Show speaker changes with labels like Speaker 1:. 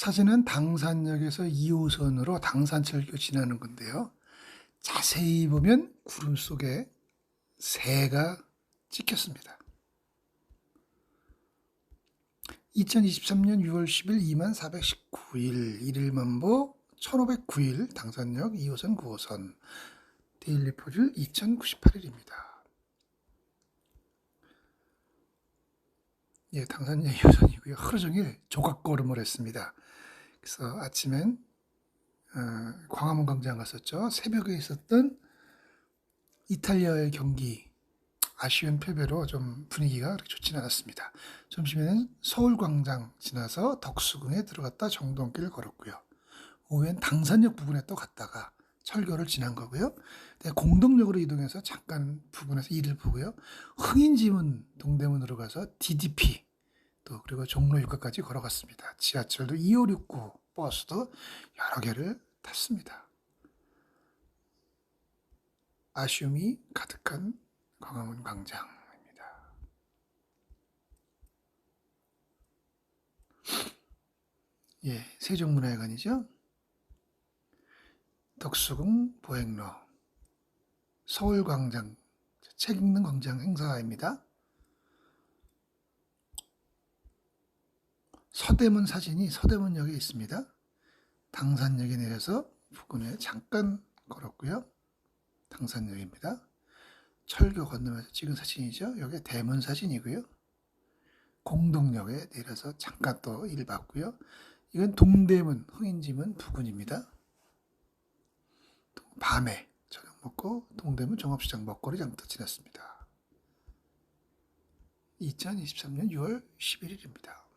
Speaker 1: 사진은 당산역에서 2호선으로 당산철교 지나는 건데요. 자세히 보면 구름 속에 새가 찍혔습니다. 2023년 6월 10일 2만 419일 일일만보 1509일 당산역 2호선 9호선 데일리 포즈 2098일입니다. 예, 당산역 2호선이고요. 하루 종일 조각 걸음을 했습니다. 그래서 아침엔 어, 광화문 광장 갔었죠. 새벽에 있었던 이탈리아의 경기 아쉬운 패배로 좀 분위기가 그렇게 좋지는 않았습니다. 점심에는 서울광장 지나서 덕수궁에 들어갔다 정동길 걸었고요. 오후엔 당산역 부근에 또 갔다가 철교를 지난 거고요. 네, 공동역으로 이동해서 잠깐 부근에서 일을 보고요. 흥인지문 동대문으로 가서 DDP 또 그리고 종로 육가까지 걸어갔습니다. 지하철도 2569 버스도 여러 개를 탔습니다. 아쉬움이 가득한 광화문 광장입니다. 예, 세종문화회관이죠. 덕수궁 보행로, 서울광장, 책 읽는 광장 행사입니다. 서대문 사진이 서대문역에 있습니다. 당산역에 내려서 부근에 잠깐 걸었고요. 당산역입니다. 철교 건너면서 찍은 사진이죠. 여기 대문 사진이고요. 공동역에 내려서 잠깐 또 일 봤고요. 이건 동대문 흥인지문 부근입니다. 밤에 저녁 먹고 동대문 종합시장 먹거리 장터 지났습니다. 2023년 6월 11일입니다.